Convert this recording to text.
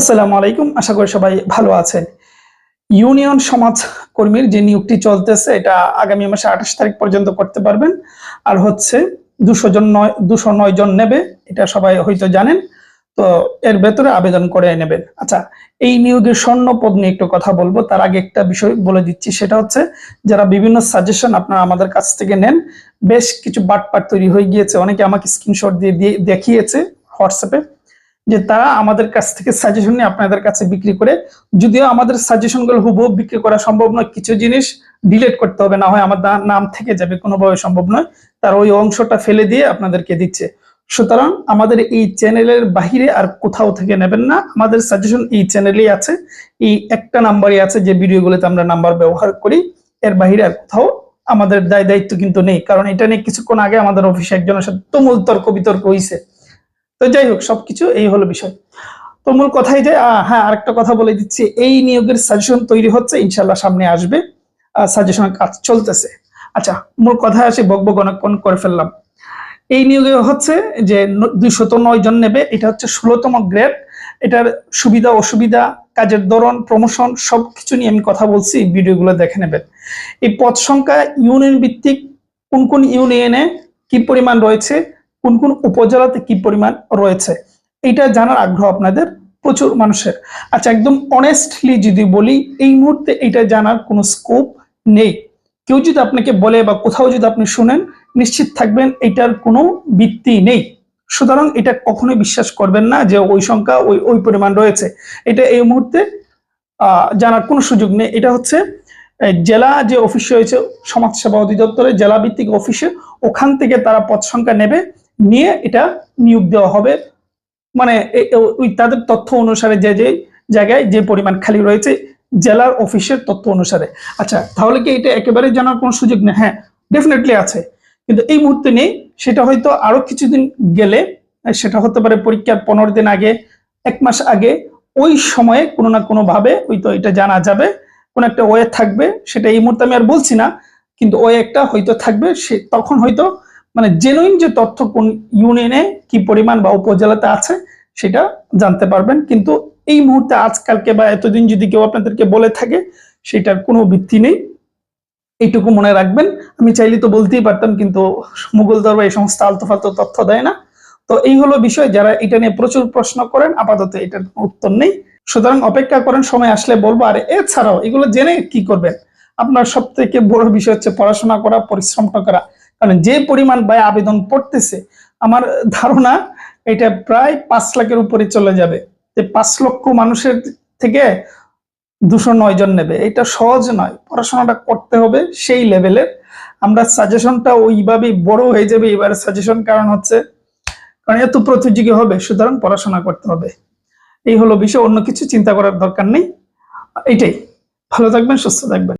আসসালামু আলাইকুম, আশা করি সবাই ভালো আছেন। ইউনিয়ন সমাজ কর্মীর যে নিয়োগটি চলতেছে, এটা আগামী মাসে আঠাশ তারিখ পর্যন্ত করতে পারবেন। আর হচ্ছে দুশো জন নয়, দুশো নয় জন নেবে, এটা সবাই হয়তো জানেন। তো এর ভেতরে আবেদন করে নেবেন। আচ্ছা এই নিয়োগের স্বর্ণ পদ নিয়ে একটু কথা বলব। তার আগে একটা বিষয় বলে দিচ্ছি, সেটা হচ্ছে যারা বিভিন্ন সাজেশন আপনারা আমাদের কাছ থেকে নেন, বেশ কিছু বাটপাট তৈরি হয়ে গিয়েছে। অনেকে আমাকে স্ক্রিনশট দিয়ে দিয়ে দেখিয়েছে হোয়াটসঅ্যাপে। যে তারা আমাদের কাছ থেকে সাজেশন নিয়ে আপনাদের কাছে বিক্রি করে, যদিও আমাদের সাজেশনগুলো হুবহু বিক্রি করা সম্ভব নয়, কিছু জিনিস ডিলিট করতে হবে, না হয় আমার নাম থেকে যাবে, কোনোভাবে সম্ভব নয়। তার ওই অংশটা ফেলে দিয়ে আপনাদেরকে দিচ্ছে। সুতরাং আমাদের এই চ্যানেলের বাহিরে আর কোথাও থেকে নেবেন না। আমাদের সাজেশন এই চ্যানেলেই আছে। এই একটা নাম্বারই আছে যে ভিডিওগুলোতে আমরা নাম্বার ব্যবহার করি। এর বাহিরে আর কোথাও আমাদের দায় দায়িত্ব কিন্তু নেই। কারণ এটা নিয়ে কিছুক্ষণ আগে আমাদের অফিসে একজনের সাথে তুমুল তর্ক বিতর্ক হয়েছে তো যাই হোক সবকিছু এই হলো বিষয়। তো মূল কথাই যে হ্যাঁ আরেকটা কথা বলে দিচ্ছি, এই নিয়োগের সাজেশন তৈরি হচ্ছে ইনশাল্লাহ সামনে আসবে সাজেশনের কাজ চলতেছে। আচ্ছা মূল কথায় আসি বকবক অনেকক্ষণ করে ফেললাম। এই নিয়োগে হচ্ছে যে দুইশত নয় জন নেবে, এটা হচ্ছে ষোলোতম গ্রেড। এটার সুবিধা, অসুবিধা, কাজের ধরন প্রমোশন সবকিছু নিয়ে আমি কথা বলছি ভিডিওগুলো দেখে নেবেন। এই পদ সংখ্যা ইউনিয়ন ভিত্তিক কোন কোন ইউনিয়নে কি পরিমাণ রয়েছে কোন কোন উপজেলাতে কি পরিমাণ রয়েছে এটা জানার আগ্রহ আপনাদের প্রচুর মানুষের। আচ্ছা একদম অনেস্টলি যদি বলি, এই মুহূর্তে এটা জানার কোনো স্কোপ নেই। কেউ যদি আপনাকে বলে বা কোথাও যদি আপনি শুনেন, নিশ্চিত থাকবেন এটার কোনো ভিত্তি নেই। সুতরাং এটা কখনোই বিশ্বাস করবেন না যে ওই সংখ্যা, ওই ওই পরিমাণ রয়েছে। এটা এই মুহূর্তে জানার কোনো সুযোগ নেই। এটা হচ্ছে জেলা যে অফিস রয়েছে, সমাজসেবা অধিদপ্তরে জেলা ভিত্তিক অফিসে ওখান থেকে তারা পদ সংখ্যা নেবে। নিয়ে এটা নিয়োগ দেওয়া হবে। মানে ওই তাদের তথ্য অনুসারে যে যে জায়গায় যে পরিমাণ খালি রয়েছে, জেলার অফিসের তথ্য অনুসারে। আচ্ছা তাহলে কি এটা একেবারে জানার কোনো সুযোগ নেই? হ্যাঁ ডেফিনেটলি আছে। কিন্তু এই মুহূর্তে নেই, সেটা হয়তো আরও কিছুদিন গেলে সেটা হতে পারে পরীক্ষার পনেরো দিন আগে, এক মাস আগে, ওই সময়ে কোনো না কোনো ভাবে ওই তো এটা জানা যাবে, কোন একটা ওয়ে থাকবে, সেটা এই মুহূর্তে আমি আর বলছি না, কিন্তু ওয়ে একটা হয়তো থাকবে, সে, তখন হয়তো মানে জেনুইন যে তথ্য কোন ইউনিয়নে কি পরিমাণ বা উপজেলাতে আছে, সেটা জানতে পারবেন। কিন্তু এই মুহূর্তে আজকালকে বা এতদিন যদি কেউ আপনাদেরকে বলে থাকে, সেটার কোনো ভিত্তি নেই। এইটুকু মনে রাখবেন। আমি চাইলে তো বলতেই পারতাম, কিন্তু মুঘল দরবার এই সমস্ত আলতু ফালতু তথ্য দেয় না। তো এই হলো বিষয়। যারা এটা নিয়ে প্রচুর প্রশ্ন করেন, আপাতত এটার উত্তর নেই। সুতরাং অপেক্ষা করেন, সময় আসলে বলব। আর এছাড়াও এগুলো জেনে কি করবেন? আপনার সব থেকে বড় বিষয় হচ্ছে পড়াশোনা করা পরিশ্রমটা করা। কারণ যে পরিমাণ ব্যয় আবেদন পড়তেছে, আমার ধারণা এটা প্রায় পাঁচ লাখের উপরে চলে যাবে। যে পাঁচ লক্ষ মানুষের থেকে দুশো নয় জন নেবে। এটা সহজ নয়। পড়াশোনাটা করতে হবে সেই লেভেলের। আমরা সাজেশনটা ওইভাবেই বড় হয়ে যাবে। এবারে সাজেশন কারণ হচ্ছে, কারণ এত প্রতিযোগী হবে, সুতরাং পড়াশোনা করতে হবে। এই হলো বিষয়। অন্য কিছু চিন্তা করার দরকার নেই। এটাই। ভালো থাকবেন, সুস্থ থাকবেন।